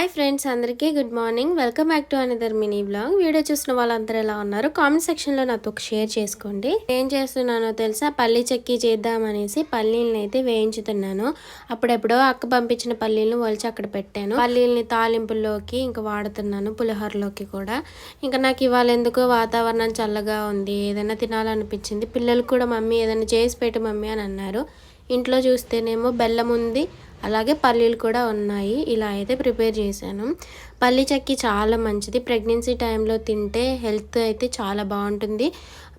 Hi friends అందరికీ good morning welcome back to another mini blog video చూసిన వాళ్ళందరూ ఎలా ఉన్నారు? కామెంట్ సెక్షన్లో నాతో ఒక షేర్ చేసుకోండి. ఏం చేస్తున్నానో తెలుసా? పల్లీ చెక్కి చేద్దామనేసి పల్లీలను అయితే వేయించుతున్నాను. అప్పుడెప్పుడో అక్క పంపించిన పల్లీలను వలిచి అక్కడ పెట్టాను. పల్లీల్ని తాలింపుల్లోకి ఇంకా వాడుతున్నాను పులిహోరలోకి కూడా. ఇంకా నాకు ఇవాళ ఎందుకో వాతావరణం చల్లగా ఉంది ఏదైనా తినాలనిపించింది. పిల్లలు కూడా మమ్మీ ఏదైనా చేసి పెట్టు మమ్మీ అని అన్నారు. ఇంట్లో చూస్తేనేమో బెల్లం ఉంది అలాగే పల్లీలు కూడా ఉన్నాయి. ఇలా అయితే ప్రిపేర్ చేశాను. పల్లి చెక్కి చాలా మంచిది. ప్రెగ్నెన్సీ టైంలో తింటే హెల్త్ అయితే చాలా బాగుంటుంది.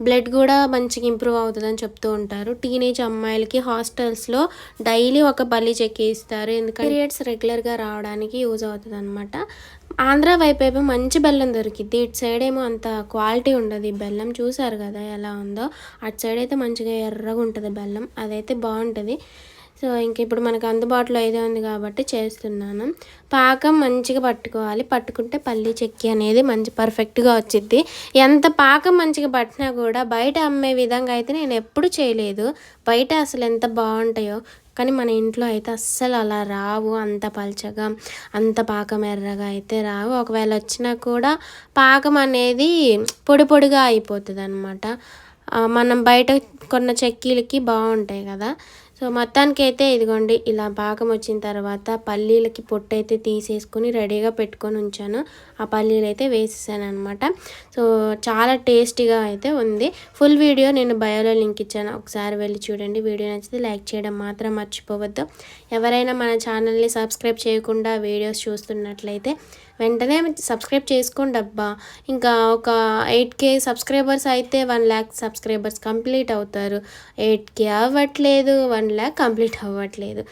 బ్లడ్ కూడా మంచిగా ఇంప్రూవ్ అవుతుందని చెప్తూ ఉంటారు. టీనేజ్ అమ్మాయిలకి హాస్టల్స్లో డైలీ ఒక పల్లి చెక్కి ఇస్తారు. ఎందుకంటే పీరియడ్స్ రెగ్యులర్గా రావడానికి యూజ్ అవుతుంది అనమాట ఆంధ్ర వైపు ఏమో మంచి బెల్లం దొరికిద్ది. ఇటు సైడ్ ఏమో అంత క్వాలిటీ ఉండదు. ఈ బెల్లం చూసారు కదా ఎలా ఉందో. అటు సైడ్ అయితే మంచిగా ఎర్రగా ఉంటుంది బెల్లం. అదైతే బాగుంటుంది. సో ఇంక ఇప్పుడు మనకు అందుబాటులో అయితే ఉంది కాబట్టి చేస్తున్నాను. పాకం మంచిగా పట్టుకోవాలి. పట్టుకుంటే పల్లి చెక్కి అనేది మంచి పర్ఫెక్ట్గా వచ్చిద్ది. ఎంత పాకం మంచిగా పట్టినా కూడా బయట అమ్మే విధంగా అయితే నేను ఎప్పుడు చేయలేదు. బయట అసలు ఎంత బాగుంటాయో. కానీ మన ఇంట్లో అయితే అస్సలు అలా రావు. అంత పల్చగా అంత పాకం ఎర్రగా అయితే రావు. ఒకవేళ వచ్చినా కూడా పాకం అనేది పొడి పొడిగా అయిపోతుంది అనమాట మనం బయట కొన్న చెక్కీలకి బాగుంటాయి కదా. సో మొత్తానికి అయితే ఇదిగోండి ఇలా పాకం వచ్చిన తర్వాత పల్లీలకి పొట్టు అయితే తీసేసుకొని రెడీగా పెట్టుకొని ఉంచాను. ఆ పల్లీలు అయితే వేసేసాను అనమాట సో చాలా టేస్టీగా అయితే ఉంది. ఫుల్ వీడియో నేను బయోలో లింక్ ఇచ్చాను. ఒకసారి వెళ్ళి చూడండి. వీడియో నచ్చితే లైక్ చేయడం మాత్రం మర్చిపోవద్దు. ఎవరైనా మన ఛానల్ని సబ్స్క్రైబ్ చేయకుండా వీడియోస్ చూస్తున్నట్లయితే వెంటనే సబ్స్క్రైబ్ చేసుకోండి అబ్బా. ఇంకా ఒక ఎయిట్ కే సబ్స్క్రైబర్స్ అయితే వన్ ల్యాక్ సబ్స్క్రైబర్స్ కంప్లీట్ అవుతారు. ఎయిట్ కే అవ్వట్లేదు వన్ ల్యాక్ కంప్లీట్ అవ్వట్లేదు.